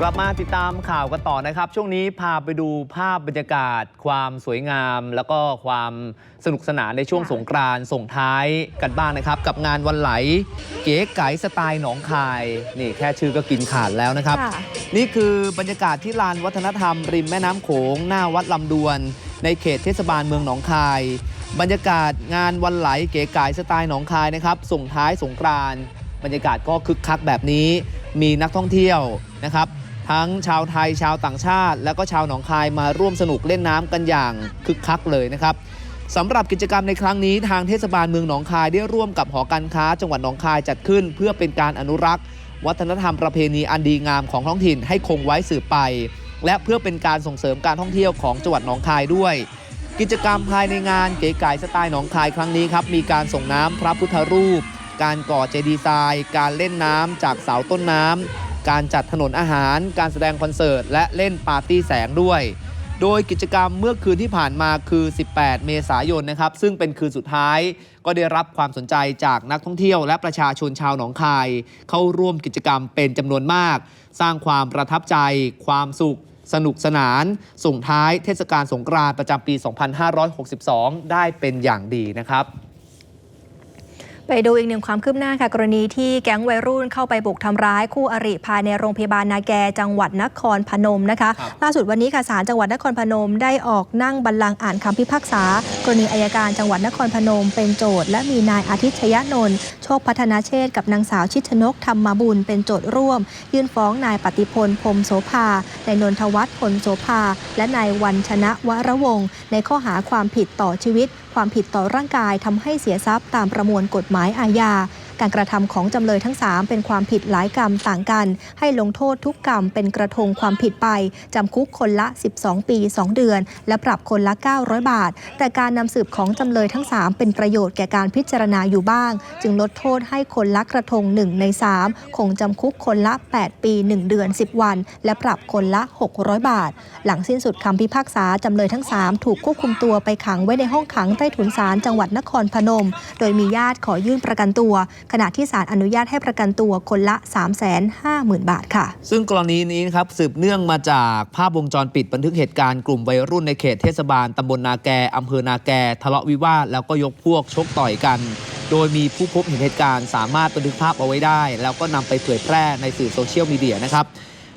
กลับมาติดตามข่าวกันต่อนะครับ ช่วงนี้พาไปดูภาพบรรยากาศ ความสวยงาม แล้วก็ความสนุกสนานในช่วงค่ะสงกรานต์ส่งท้ายกันบ้างนะครับ กับงานวันไหล เก๋ไก๋สไตล์หนองคายนี่แค่ชื่อก็กินขาดแล้วนะครับค่ะนี่คือบรรยากาศที่ลานวัฒนธรรม ริมแม่น้ำโขงหน้าวัดลำดวน ในเขตเทศบาลเมืองหนองคาย บรรยากาศงานวันไหลเก๋ไก๋สไตล์หนองคายนะครับส่งท้ายสงกรานต์บรรยากาศก็คึกคักแบบนี้ มีนักท่องเที่ยวนะครับ ทั้งชาวไทยชาวต่างชาติ แล้วก็ชาวหนองคายมาร่วมสนุกเล่นน้ำกันอย่างคึกคักเลยนะครับสำหรับกิจกรรมในครั้งนี้ทางเทศบาลเมืองหนองคายได้ร่วมกับหอการค้า จังหวัดหนองคายจัดขึ้น เพื่อเป็นการอนุรักษ์ วัฒนธรรมประเพณีอันดีงามของท้องถิ่นให้คงไว้สืบไป และเพื่อเป็นการส่งเสริมการท่องเที่ยวของจังหวัดหนองคายด้วย กิจกรรมภายในงานเก๋ไก๋สไตล์หนองคายครั้งนี้ครับมีการส่งน้ำพระพุทธรูป การก่อเจดีย์ทราย การเล่นน้ำจากเสาต้นน้ำ การจัดถนนอาหาร การแสดงคอนเสิร์ต และเล่นปาร์ตี้แสงด้วย โดยกิจกรรมเมื่อคืนที่ผ่านมาคือ 18 เมษายนนะครับ ซึ่งเป็นคืนสุดท้าย ก็ได้รับความสนใจจากนักท่องเที่ยว และประชาชนชาวหนองคาย เข้าร่วมกิจกรรมเป็นจำนวนมาก สร้างความประทับใจ ความสุข สนุกสนาน ส่งท้ายเทศกาลสงกรานต์ประจำปี 2562 ได้เป็นอย่างดีนะครับ ไปดูอีกหนึ่งความคืบหน้าค่ะกรณีที่แก๊งวัยรุ่นเข้าไปบุกทำร้ายคู่อริภายในโรงพยาบาลนาแกจังหวัดนครพนมนะคะครับล่าสุดวันนี้ค่ะศาลจังหวัดนครพนมได้ออกนั่งบัลลังก์อ่านคำพิพากษา กรณีอายการจังหวัดนครพนม เป็นโจทย์และมีนายอาทิตย์ชยนนท์โชคพัฒนาเชษฐ์กับนางสาวชิดชนกธรรมบุญเป็นโจทย์ร่วม ยื่นฟ้องนายปฏิพลพรหมโสภานายนนทวัฒน์พลโสภา และนายวันชนะวรวงศ์ในข้อหาความผิดต่อชีวิต ความผิดต่อร่างกายทำให้เสียทรัพย์ตามประมวลกฎหมายฎหมายอาญา การกระทำของจำเลยทั้ง 3 เป็นความผิดหลายกรรมต่างกัน ให้ลงโทษทุกกรรมเป็นกระทงความผิดไปจำคุกคนละ 12 ปี 2 เดือน และปรับคนละ 900 บาท แต่การนำสืบของจำเลยทั้ง 3 เป็นประโยชน์แก่การพิจารณาอยู่บ้าง จึงลดโทษให้คนละกระทง 1 ใน 3 คงจำคุกคนละ 8 ปี 1 เดือน 10 วัน และปรับคนละ 600 บาท หลังสิ้นสุดคำพิพากษาจำเลยทั้ง 3 ถูกควบคุมตัวไปขังไว้ในห้องขังใต้ถุนศาลจังหวัดนครพนม โดยมีญาติขอยื่นประกันตัวขณะที่ศาลอนุญาตให้ประกันตัวคนละ 350,000 บาทค่ะ ซึ่งกรณีนี้นะครับสืบเนื่องมาจากภาพวงจรปิดบันทึกเหตุการณ์กลุ่มวัยรุ่นในเขตเทศบาลตำบลนาแกอำเภอนาแก ทะเลาะวิวาทแล้วก็ยกพวกชกต่อยกัน โดยมีผู้พบเห็นเหตุการณ์สามารถบันทึกภาพเอาไว้ได้ แล้วก็นำไปเผยแพร่ในสื่อโซเชียลมีเดียนะครับ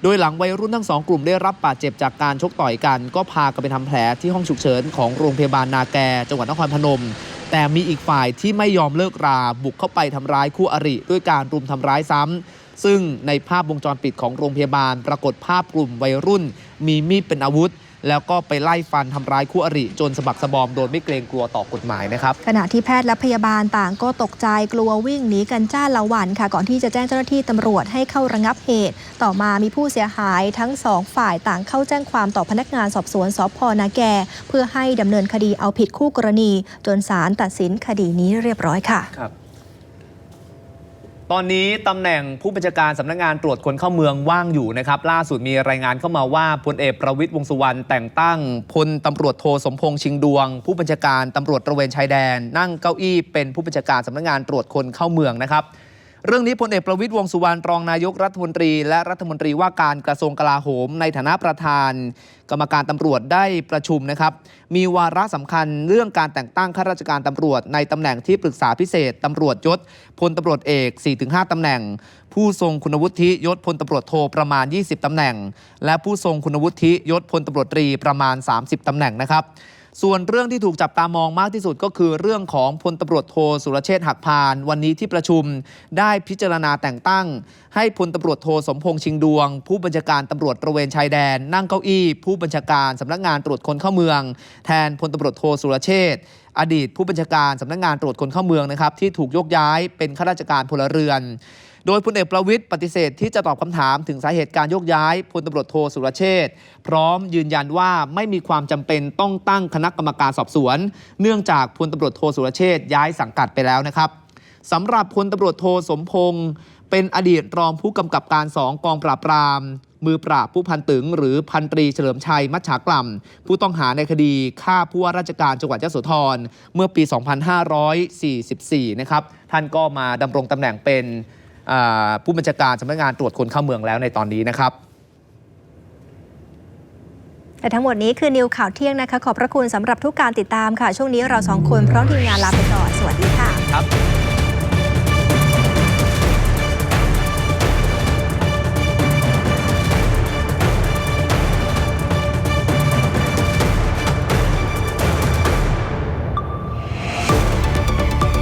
โดยหลังวัยรุ่นทั้งสองกลุ่มได้รับบาดเจ็บจากการชกต่อยกัน ก็พากันไปทำแผลที่ห้องฉุกเฉินของโรงพยาบาลนาแก จังหวัดนครพนม แต่มีอีกฝ่ายที่ไม่ยอมเลิกราบุกเข้าไปทำร้ายคู่อริ ด้วยการรุมทำร้ายซ้ำซึ่งในภาพวงจรปิดของโรงพยาบาลปรากฏภาพกลุ่มวัยรุ่น มีมีดเป็นอาวุธ แล้วก็ไปไล่ฟันทำร้ายคู่อริจนสะบักสะบอมโดยไม่เกรงกลัวต่อกฎหมายนะครับขณะที่แพทย์และพยาบาลต่างก็ตกใจกลัววิ่งหนีกันจ้าละวันค่ะ ก่อนที่จะแจ้งเจ้าหน้าที่ตำรวจให้เข้าระงับเหตุ ต่อมามีผู้เสียหายทั้งสองฝ่ายต่างเข้าแจ้งความต่อพนักงานสอบสวนสพนาแก เพื่อให้ดำเนินคดีเอาผิดคู่กรณี จนศาลตัดสินคดีนี้เรียบร้อยค่ะครับ ตอนนี้ตำแหน่งผู้บัญชาการสำนักงานตรวจคนเข้าเมืองว่างอยู่นะครับล่าสุดมีรายงานเข้ามาว่าพลเอกประวิตยวงสุวรรณแต่งตั้งพลตำรวจโทสมพงษ์ชิงดวง ผู้บัญชาการตำรวจตระเวนชายแดน นั่งเก้าอี้เป็นผู้บัญชาการสำนักงานตรวจคนเข้าเมืองนะครับ เรื่องนี้พลเอกประวิตยวงสุวรรณรองนายกรัฐมนตรี และรัฐมนตรีว่าการกระทรวงกลาโหม ในฐานะประธาน กรรมการตำรวจได้ประชุมนะครับ มีวาระสำคัญเรื่องการแต่งตั้งข้าราชการตำรวจ ในตำแหน่งที่ปรึกษาพิเศษตำรวจยศพลตำรวจเอก 4-5ตำแหน่ง ผู้ทรงคุณวุฒิยศพลตำรวจโทประมาณ 20ตำแหน่ง และผู้ทรงคุณวุฒิยศพลตำรวจตรีประมาณ 30ตำแหน่งนะครับ ส่วนเรื่องที่ถูกจับตามองมากที่สุดก็คือเรื่องของพลตำรวจโทสุรเชษฐ์หักพาน วันนี้ที่ประชุมได้พิจารณาแต่งตั้ง ให้พลตำรวจโทสมพงษ์ชิงดวง ผู้บัญชาการตำรวจตระเวนชายแดน นั่งเก้าอี้ ผู้บัญชาการสำนักงานตรวจคนเข้าเมือง แทนพลตำรวจโทสุรเชษฐ์อดีตผู้บัญชาการสำนักงานตรวจคนเข้าเมืองนะครับที่ถูกยกย้ายเป็นข้าราชการพลเรือน โดยพลเอกประวิทย์ปฏิเสธที่จะตอบคำถามถึงสาเหตุการโยกย้ายพลตำรวจโทสุรเชษพร้อมยืนยันว่าไม่มีความจำเป็นต้องตั้งคณะกรรมการสอบสวน เนื่องจากพลตำรวจโทสุรเชษย้ายสังกัดไปแล้วนะครับสำหรับพลตำรวจโทสมพงศ์เป็นอดีตรองผู้กำกับการสองกองปราบปราม มือปราบผู้พันตึง หรือพันตรีเฉลิมชัย มัชฉากล่ำผู้ต้องหาในคดีฆ่าผู้ว่าราชการจังหวัดยโสธรเมื่อปี 2544 นะครับ ท่านก็มาดำรงตำแหน่งเป็น ผู้บัญชาการสำนักงานตรวจคนเข้าเมืองแล้วในตอนนี้นะครับแต่ทั้งหมดนี้คือนิวข่าวเที่ยงนะคะ ขอบพระคุณสำหรับทุกการติดตามค่ะ ช่วงนี้เราสองคนพร้อมทีมงานลาไปก่อน สวัสดีค่ะ ครับ